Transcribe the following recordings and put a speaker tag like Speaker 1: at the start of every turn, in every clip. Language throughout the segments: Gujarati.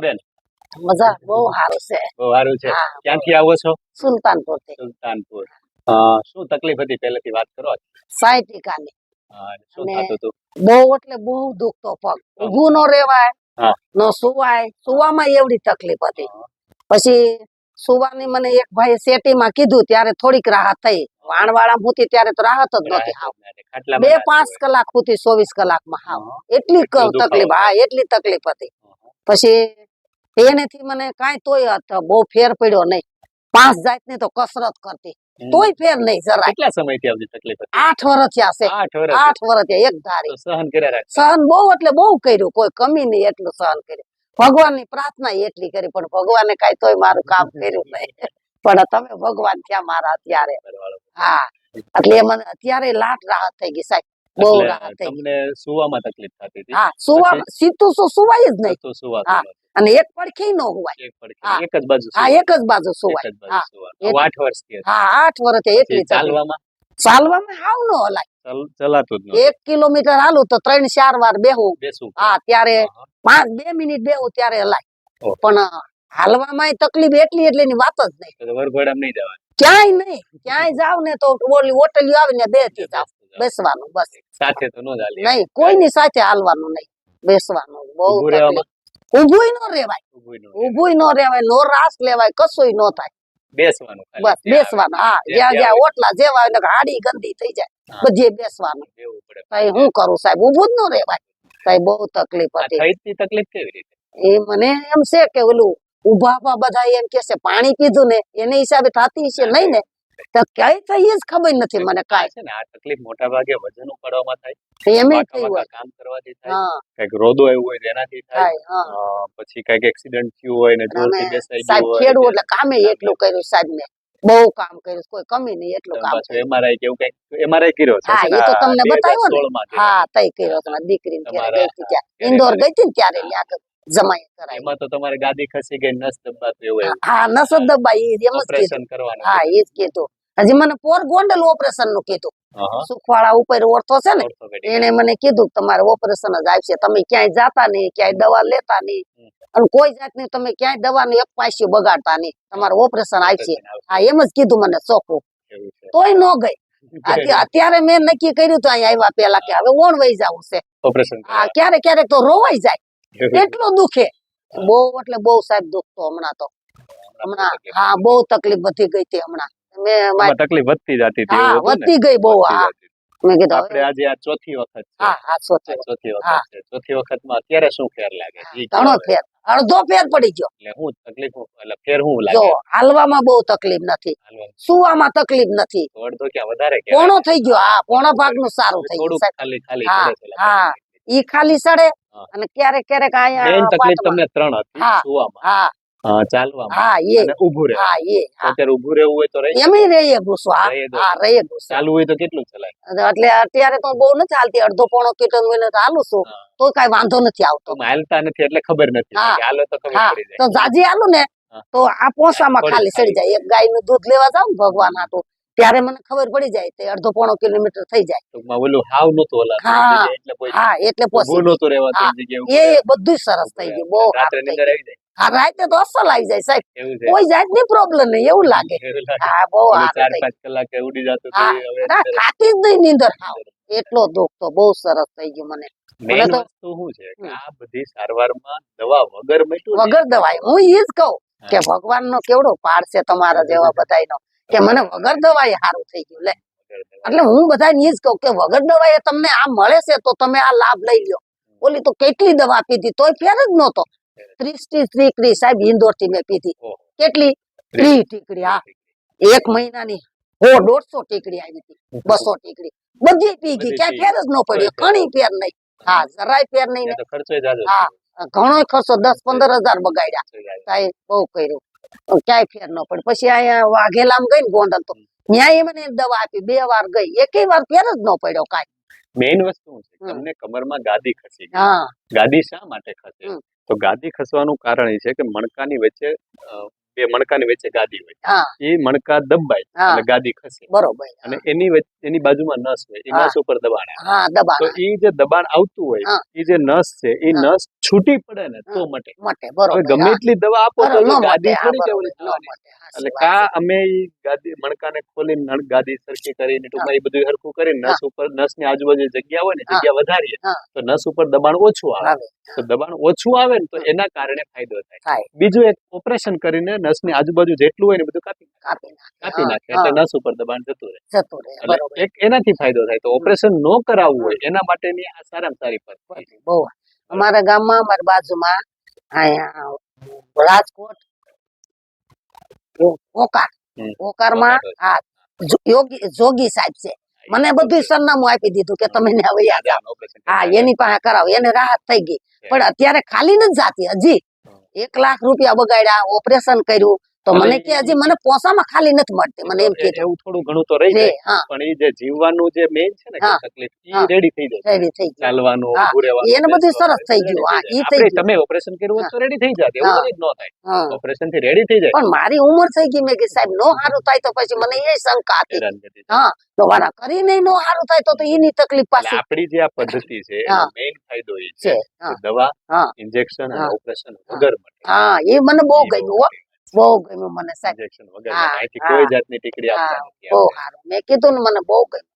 Speaker 1: બેન?
Speaker 2: મજા બહુ સારું છે.
Speaker 1: બહુ સારું છે. ક્યાંથી આવો છો?
Speaker 2: સુલતાનપુર. થી
Speaker 1: સુલતાનપુર શું તકલીફ હતી પહેલેથી વાત કરો?
Speaker 2: સાઈ ટીકાની.
Speaker 1: હા, શું થતું હતું?
Speaker 2: બહુ એટલે બહુ દુખતો પગ. ઊભું નો રેવાય નો સુવાય. સુવામાં એવડી તકલીફ હતી. પછી સુવાની મને એક ભાઈ સેટીમાં કીધું ત્યારે થોડીક રાહત થઈ. વાણવાળા હતી ત્યારે તો રાહત જ નહોતી હાવ. બે પાંચ કલાક સુધી ચોવીસ કલાકમાં હાવ. એટલી. તકલીફ હા એટલી તકલીફ હતી. પછી એનેથી મને કાંઈ તોય બહુ ફેર પડ્યો નહીં. પાંચ જાતની તો કસરત કરતી. તોય ફેર નહીં જરા
Speaker 1: કેટલા સમયથી આવતી તકલીફ
Speaker 2: આઠ વર્ષ થયા છે.
Speaker 1: આઠ વર્ષ
Speaker 2: થયા એક ધારી.
Speaker 1: સહન કર્યા
Speaker 2: સહન બહુ એટલે બહુ કર્યું. કોઈ કમી નહીં એટલું સહન કર્યું. ભગવાનની પ્રાર્થના એટલી કરી પણ ભગવાને કઈ તોય મારું કામ કર્યું નહીં. પણ તમે ભગવાન થયા મારા અત્યારે. હા. એટલે મને અત્યારે લાટ રાહત થઈ ગઈ સાહેબ. બહુ રાહત થઈ ગઈ.
Speaker 1: તમને સુવામાં તકલીફ થતી હતી.
Speaker 2: હા સુવા સીધું સુવાય જ નહીં. હા. અને એક પડખી નો હોવાય
Speaker 1: એક
Speaker 2: હા.
Speaker 1: એક જ બાજુ
Speaker 2: હા એક જ બાજુ સુવાય. હા.
Speaker 1: આઠ વર્ષથી
Speaker 2: હા આઠ વર્ષ એટલી
Speaker 1: ચાલવામાં?
Speaker 2: ચાલવામાં હાવ નો હલાય.
Speaker 1: ચલાતું
Speaker 2: એક કિલોમીટર હાલું તો ત્રણ ચાર વાર બેહું. હા ત્યારે પાંચ બે મિનિટ બેહું ત્યારે હલાય. પણ હાલવામાં તકલીફ એટલી એટલે એની વાત જ નહીં.
Speaker 1: તો નહીં જવાનું.
Speaker 2: ક્યાંય નહીં. ક્યાંય જાવ ને તો ઓલી હોટલી આવે ને થી જાવ. બેસવાનું બસ.
Speaker 1: સાથે તો ન
Speaker 2: નહીં કોઈની સાથે હાલવાનું નહીં. બેસવાનું બહુ
Speaker 1: ઊભું?
Speaker 2: ન રેવાય
Speaker 1: ઊભું ન
Speaker 2: રેવાય નો રાસ લેવાય કશું ન થાય.
Speaker 1: બેસવાનું
Speaker 2: બસ બેસવાનું હા
Speaker 1: જ્યાં
Speaker 2: જ્યાં જ્યાં ઓટલા જેવા હોય હાડી ગંદી થઈ જાય. બધે બેસવાનું. કઈ હું કરું સાહેબ? ઊભું જ ન રેવાય કઈ બહુ તકલીફ હતી.
Speaker 1: તકલીફ કેવી રીતે?
Speaker 2: એ મને એમ છે કે ઓલું ઊભા ઊભા બધા એમ કે છે પાણી પીધું ને એને હિસાબે થતી છે નહીં ને? તો ક્યાંય થઈ જ ખબર નથી મને કાંઈ.
Speaker 1: છે ને આ તકલીફ મોટા ભાગે વજન ઉપાડવામાં થાય
Speaker 2: એમ થયું હોય.
Speaker 1: કામ કરવાથી થાય કંઈક રોદો આવ્યો હોય તેનાથી થાય પછી કંઈક એક્સિડન્ટ થયું હોય ને જોરથી બેસાઈ ગયું હોય
Speaker 2: ખેડૂત એટલે કામે એટલું કર્યું સાહેબ મેં. બહુ કામ કર્યું કોઈ કમી નહીં એટલું કામ
Speaker 1: છે
Speaker 2: કર્યું.
Speaker 1: કેવું કઈ એવું કંઈક MRI કર્યો
Speaker 2: હા, એ તો તમને બતાવ્યો ને.
Speaker 1: 2016 માં કર્યો.
Speaker 2: હા તઈ કર્યો તમારી દીકરીને ત્યારે ગઈ હતી ઇન્દોર ગઈ હતી ને ત્યારે ત્યાં જમાઈ કરાય.
Speaker 1: એમાં તો તમારે ગાદી ખસી ગઈ નસ દબાતું એવું
Speaker 2: હા નસ દબાઈ એ એમ જ
Speaker 1: ઓપરેશન કરવાનું.
Speaker 2: હા એ જ કેતો હજી મને પોર ગોંડલ ઓપરેશનનું કીધું. સુખવાળા ઉપર ઓર્થો છે ને એને મને કીધું તમારે ઓપરેશન જ આવશે તમે ક્યાંય જાતા નહીં ક્યાંય દવા લેતા નહીં. અને કોઈ જાતની તમે ક્યાંય દવાનું એક પાસી બગાડતા નહીં. તમારે ઓપરેશન આવશે હા એમ જ કીધું મને ચોખ્ખું તોય ન ગઈ. અત્યારે મેં નક્કી કર્યું તો અહીંયા આવ્યા પેલા કે હવે ઓણ વહી જવું છે.
Speaker 1: ઓપરેશન
Speaker 2: હા ક્યારેક ક્યારેક તો રોવાઈ જાય. એટલું દુખે. બહુ એટલે બહુ સાહેબ દુખતો હમણાં તો. હમણાં હા બહુ તકલીફ વધી ગઈ હતી હમણાં. મેં
Speaker 1: તકલીફ વધતી જતી હતી
Speaker 2: હા? વધતી ગઈ બહુ હા. મેં કીધું
Speaker 1: આપણે આજે આ ચોથી વખત
Speaker 2: હા હા
Speaker 1: ચોથી
Speaker 2: હા.
Speaker 1: વખત. છે. ચોથી વખતમાં અત્યારે શું ફેર લાગે?
Speaker 2: ઘણો ફેર. અડધો ફેર પડી ગયો.
Speaker 1: એટલે હું તકલીફ એટલે ફેર હું
Speaker 2: જો
Speaker 1: લાગે
Speaker 2: હાલવામાં બહુ તકલીફ નથી. સુવામાં તકલીફ નથી.
Speaker 1: અડધો ક્યાં વધારે કે
Speaker 2: પોણો થઈ ગયો. હા પોણો ભાગનું સારું થઈ ગયું
Speaker 1: ખાલી ખાલી
Speaker 2: હા. ઈ ખાલી સડે અને ક્યારેક ક્યારેક અહીંયા
Speaker 1: તકલીફ તમને ત્રણ હતી સુવામાં.
Speaker 2: હા.
Speaker 1: તો
Speaker 2: જાજી હાલું ને તો આ પોસામાં ખાલી સડી જાય. એક ગાયનું દૂધ લેવા જાવ ને ભગવાન હાટું. ત્યારે મને ખબર પડી જાય તે અડધો પોણો કિલોમીટર થઈ જાય.
Speaker 1: ઓલું હાવ નતું
Speaker 2: હા.
Speaker 1: એટલે
Speaker 2: હા
Speaker 1: નતું. એ
Speaker 2: બધું સરસ થઈ ગયું બહુ
Speaker 1: રાત્રે નીંદર આવી જાય.
Speaker 2: હા રાતે તો અસલ આવી જાય સાહેબ. કોઈ જાતની પ્રોબ્લેમ નહીં એવું લાગે. હા બહુ
Speaker 1: ઓલું ચાર પાંચ કલાકે ઉડી જતું
Speaker 2: ખાતી જ નહીં નીંદર હાવ. એટલો દુઃખ તો બહુ સરસ થઈ ગયું મને.
Speaker 1: મેઇન વસ્તુ શું છે આ બધી સારવારમાં દવા વગર દવાય
Speaker 2: વગર દવાઈ હું એ જ કહું કે ભગવાન નો કેવડો પાડ છે તમારા જેવા બધાયનો. કે મને વગર દવાઈ સારું થઈ ગયું લે. એટલે હું બધાને ઈ જ કહું કે વગર દવાએ તમને આ મળે છે તો તમે આ લાભ લઈ લો ઓલી તો કેટલી દવા પીધી? તોય ફેર જ નહોતો. ત્રીસથી ત્રીકડી સાહેબ ઇન્દોરથી મેં પીધી. કેટલી? ત્રીસ. ટીકડી હા. એક મહિનાની. હો દોઢસો ટીકડી આવી હતી. બસો ટીકડી. બધી પી ગઈ.
Speaker 1: બધી
Speaker 2: ક્યાંય ફેર જ ન પડ્યો. ઘણી ફેર નહીં. હા જરાય ફેર નહીં.
Speaker 1: એ
Speaker 2: હા. ઘણો ખર્ચો. દસ પંદર હજાર. બગાડ્યા. બહુ કર્યું. ક્યાંય ફેર ન પડે. પછી અહીંયા વાઘેલામ ગઈ ને ગોંડલ તો. ન્યાય મને દવા આપી. બે વાર ગઈ. એકેય વાર ફેર જ ન પડ્યો કાંઈ.
Speaker 1: મેઇન વસ્તુ છે? તમને કમરમાં ગાદી ખસી ગાદી શા માટે ખસે? તો ગાદી ખસવાનું કારણ એ છે કે મણકાની વચ્ચે બે મણકાની વચ્ચે ગાદી હોય. એ મણકા દબાય
Speaker 2: હા.
Speaker 1: ગાદી ખસે.
Speaker 2: બરોબર.
Speaker 1: અને એની વચ્ચે એની બાજુમાં નસ હોય એ નસ ઉપર દબાણ આવે.
Speaker 2: હા
Speaker 1: તો એ જે દબાણ આવતું હોય એ જે નસ છે એ નસ છૂટી પડે ને તો. મટે.
Speaker 2: મટે બરોબર
Speaker 1: ગમે એટલી દવા આપો તો
Speaker 2: ન
Speaker 1: ગાદી થોડી
Speaker 2: ન
Speaker 1: એટલે કા અમે ઈ ગાદી મણકાને ખોલીને ગાદી સરખી કરીને ટૂંકમાં એ બધું હરખું કરીને નસ ઉપર નસની આજુબાજુ જગ્યા હોય ને જગ્યા વધારીએ તો નસ ઉપર દબાણ ઓછું આવે. તો દબાણ ઓછું આવે ને તો એના કારણે ફાયદો થાય. બીજું એક ઓપરેશન કરીને નસની આજુબાજુ જેટલું હોય ને બધું કાપી
Speaker 2: કાપી નાખે
Speaker 1: એટલે નસ ઉપર દબાણ જતું રહે.
Speaker 2: જતું રહે
Speaker 1: એક એનાથી ફાયદો થાય. તો ઓપરેશન ન કરાવવું હોય એના માટેની આ સારામાં સારી પદ્ધતિ.
Speaker 2: બહુ અમારા ગામમાં અમારા બાજુમાં અહીંયા રાજકોટ ઓકાર. ઓકારમાં
Speaker 1: ઓકાર
Speaker 2: હા યોગી જોગી સાહેબ છે. મને બધું સરનામું આપી દીધું કે તમે હવે યાદ હા એની પાસે કરાવો. એને રાહત થઈ ગઈ. પણ અત્યારે ખાલી નથી જાતી હજી. એક લાખ રૂપિયા બગાડ્યા ઓપરેશન કર્યું. તો મને કે હજી મને પોસામાં ખાલી નથી મળતી મને એમ કે
Speaker 1: એવું થોડું ઘણું તો રહી જાય. પણ એ જે જીવવાનું જે મેઈન છે ને તકલીફ એ રેડી થઈ જાય.
Speaker 2: રેડી થઈ જાય.
Speaker 1: ચાલવાનું
Speaker 2: હા. એને બધું સરસ થઈ ગયું. હા. ઈ થઈ.
Speaker 1: તમે ઓપરેશન કર્યું તો રેડી થઈ જાત. એવું નથી ન થાય. ઓપરેશનથી રેડી થઈ જાય.
Speaker 2: પણ મારી ઉંમર થઈ ગઈ મેં કે સાહેબ નો સારું થાય તો પછી મને એ શંકા હતી. હા. વારા કરીને નો સારું થાય તો તો એની તકલીફ પાછી.
Speaker 1: આપણી જે આ પદ્ધતિ છે મેઈન ફાયદો એ
Speaker 2: છે
Speaker 1: દવા. ઇન્જેક્શન અને ઓપરેશન વગર માટે.
Speaker 2: હા એ મને બહુ ગમ્યું. બહુ ગમ્યું મને સાહેબ.
Speaker 1: કોઈ જાતની ટીકડી
Speaker 2: બહુ સારું. મેં કીધું ને મને બહુ ગમ્યું.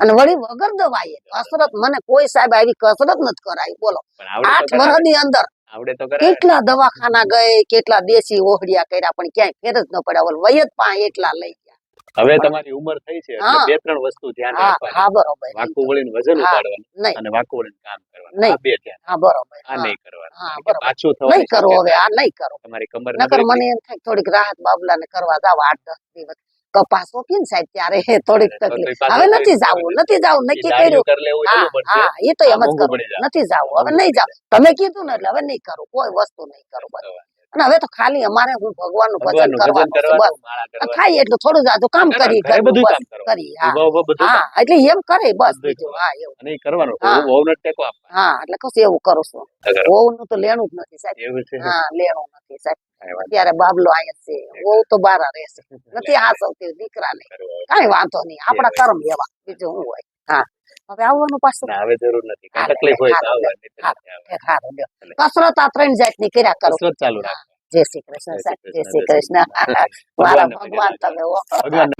Speaker 2: અને વળી વગર દવાએ. કસરત મને કોઈ સાહેબ આવી કસરત નથી કરાવી બોલો. આઠ
Speaker 1: વર્ષ
Speaker 2: વર્ષની અંદર કેટલા દવાખાના ગઈ કેટલા દેશી ઓહડિયા કર્યા પણ ક્યાંય ફેર જ ન પડ્યા. વય જ પા એટલા લઈ ગયા
Speaker 1: હવે તમારી ઉંમર થઈ છે એટલે બે ત્રણ વસ્તુ ધ્યાન રાખવાની.
Speaker 2: હા બરોબર.
Speaker 1: વાંકું વળીને વજન ઉપાડવાનું અને વાંકું વળીને કામ કરવાનું. આ બે ધ્યાન.
Speaker 2: હા બરોબર.
Speaker 1: આ નહીં કરવાનું. પાછું
Speaker 2: બરોબર.
Speaker 1: પાછું
Speaker 2: નહીં
Speaker 1: થવાની
Speaker 2: કરો હવે આ નહીં કરો.
Speaker 1: તમારી કમર
Speaker 2: નકર મને એમ થાય થોડીક રાહત બાબલા ને કરવા જાવ આઠ દસ દિવસ. કપાસ સોંપી ને સાહેબ ત્યારે થોડીક તકલીફ. હવે નથી જવું નથી જવું. નક્કી કર્યું. હા એ તો એમ જ કરું. નથી જવું હવે નહીં જાવ. તમે કીધું ને એટલે હવે નહીં કરું. કોઈ વસ્તુ નહીં કરું. બસ અને હવે તો ખાલી અમારે હું ભગવાનનું ભજન કરવાનું બસ. થાય એટલું થોડું જાજુ કામ કરી કરી હા. એટલે એમ કરે બસ બીજું હા એવું.
Speaker 1: કરવાનું.
Speaker 2: હા. એટલે કશું એવું કરું છું.
Speaker 1: વહુ
Speaker 2: નું તો લેણું જ નથી સાહેબ. હા લેણું નથી સાહેબ. અત્યારે બાબલો અહીંયા છે. વહુ તો બારા રહેશે નથી આ સૌથી
Speaker 1: દીકરા ને
Speaker 2: કઈ વાંધો નહીં. આપણા કર્મ એવા. બીજું શું હોય? હા. હવે આવવાનું પાછું.
Speaker 1: હવે જરૂર નથી. તકલીફ હોય તો આવવાની,
Speaker 2: કસરત આ ત્રણ જાતની કર્યા કરો.
Speaker 1: કસરત ચાલુ રાખો.
Speaker 2: જય શ્રી કૃષ્ણ જય શ્રી કૃષ્ણ મારા ભગવાન તમે
Speaker 1: ભગવાન